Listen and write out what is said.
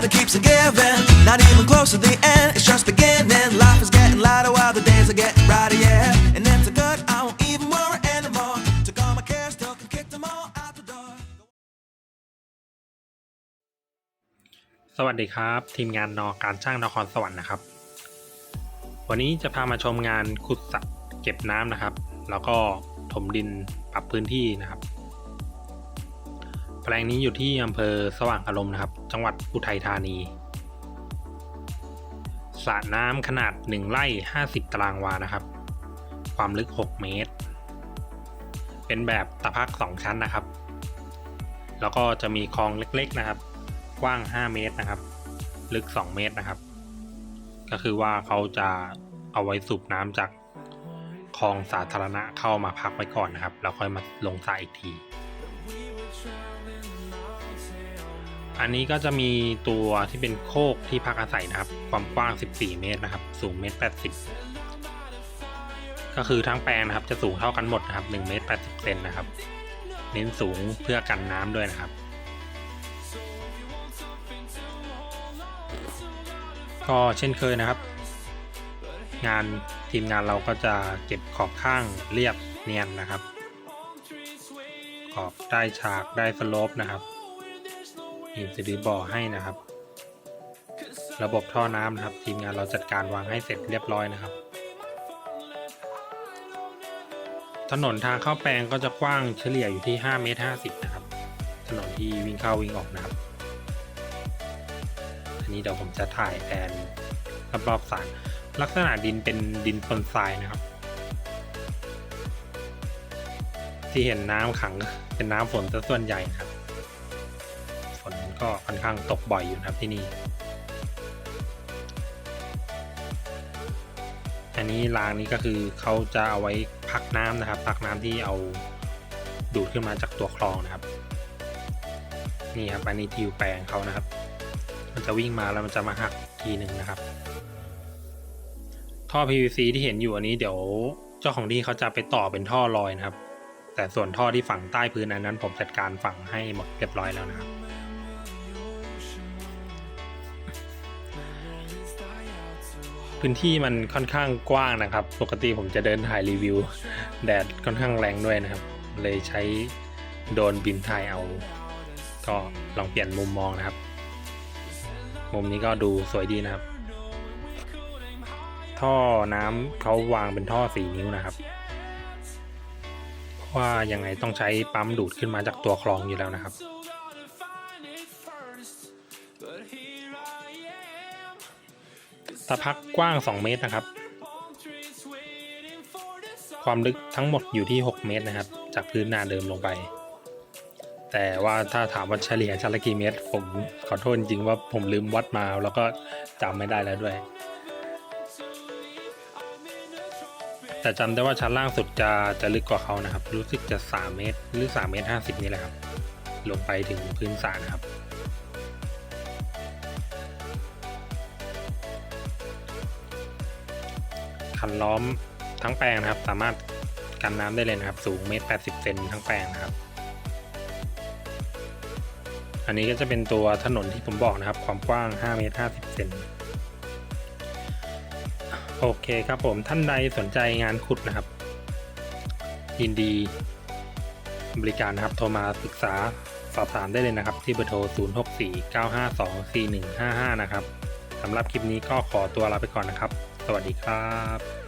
that it keeps on giving. Not even close to the end, it's just beginning. Life is getting lighter while the days are getting brighter, yeah. And if it's good, I won't even worry anymore. Took all my cares, took and kicked them all out the door. สวัสดีครับ ทีมงานนอการช่างนครสวรรค์นะครับ วันนี้จะพามาชมงานขุดสระเก็บน้ำนะครับ แล้วก็ถมดินปรับพื้นที่นะครับ แปลงนี้อยู่ที่อำเภอสว่างอารมณ์นะครับ จังหวัดอุทัยธานีสระน้ำขนาด 1ไร่50 ตารางวานะครับ ความลึก 6 เมตร เป็นแบบตะพัก 2 ชั้นนะครับ แล้วก็จะมีคลองเล็กๆนะครับ กว้าง 5 เมตรนะครับ ลึก 2 เมตรนะครับ ก็คือว่าเขาจะเอาไว้สูบน้ำจากคลองสาธารณะเข้ามาพักไว้ก่อนนะครับ แล้วค่อยมาลงสระอีกที อันนี้ก็จะมีตัวที่เป็นโคกที่พักอาศัยนะครับ ความกว้าง 14 เมตรนะครับ สูงเมตร 80 ก็คือทั้งแปลงนะครับ จะสูงเท่ากันหมดนะครับ1เมตร80เซนนะครับ เน้นสูงเพื่อกันน้ำด้วยนะครับ ก็เช่นเคยนะครับ งานทีมงานเราก็จะเก็บขอบข้างเรียบเนียนนะครับ ขอบได้ฉากได้สโลปนะครับ อินซีดีบอให้นะครับ ระบบท่อน้ำนะครับ ทีมงานเราจัดการวางให้เสร็จเรียบร้อยนะครับ ถนนทางเข้าแปลงก็จะกว้างเฉลี่ยอยู่ที่5เมตร50นะครับ ถนนที่วิ่งเข้าวิ่งออกนะครับ อันนี้เดี๋ยวผมจะถ่ายแผนรอบๆสรลักษณะดินเป็นดินปนทรายนะครับ ที่เห็นน้ำขังเป็นน้ำฝนซะส่วนใหญ่ครับ ก็ค่อนข้างตกบ่อยอยู่นะครับที่นี่ อันนี้รางนี้ก็คือเขาจะเอาไว้พักน้ำนะครับ พักน้ำที่เอาดูดขึ้นมาจากตัวคลองนะครับ นี่ครับอันนี้ทิวแปลงเขานะครับ มันจะวิ่งมาแล้วมันจะมาหักทีหนึ่งนะครับ ท่อ PVC ที่เห็นอยู่อันนี้เดี๋ยวเจ้าของที่เขาจะไปต่อเป็นท่อลอยนะครับ แต่ส่วนท่อที่ฝังใต้พื้นอันนั้นผมจัดการฝังให้หมดเรียบร้อยแล้วนะครับ พื้นที่มันค่อนข้างกว้างนะครับ ปกติผมจะเดินถ่ายรีวิว แดดค่อนข้างแรงด้วยนะครับ เลยใช้โดรนบินถ่ายเอา ก็ลองเปลี่ยนมุมมองนะครับ มุมนี้ก็ดูสวยดีนะครับ ท่อน้ำเขาวางเป็นท่อสีนิ้วนะครับเพราะว่ายังไงต้องใช้ปั๊มดูดขึ้นมาจากตัวคลองอยู่แล้วนะครับ ตะพักกว้าง 2 เมตรนะครับ ความลึกทั้งหมดอยู่ที่ 6 เมตรนะครับ จากพื้นนาเดิมลงไป แต่ว่าถ้าถามว่าเฉลี่ยชั้นละกี่เมตร ผมขอโทษจริงว่าผมลืมวัดมาแล้วก็จำไม่ได้แล้วด้วย แต่จำได้ว่าชั้นล่างสุดจะจะลึกกว่าเขานะครับ รู้สึกจะ 3 เมตร หรือ 3 เมตร 50 นี่แหละครับ ลงไปถึงพื้นสระนะครับ คันล้อมทั้งแปลงนะครับ สามารถกันน้ำได้เลยนะครับ สูงเมตร80เซนทั้งแปลงนะครับ อันนี้ก็จะเป็นตัวถนนที่ผมบอกนะครับ ความกว้าง5เมตร50เซนโอเคครับผมท่านใดสนใจงานขุดนะครับ ยินดีบริการนะครับ โทรมาปรึกษาสอบถามได้เลยนะครับ ที่เบอร์โทร 0649524155 นะครับสำหรับคลิปนี้ก็ขอตัวลาไปก่อนนะครับ สวัสดีครับ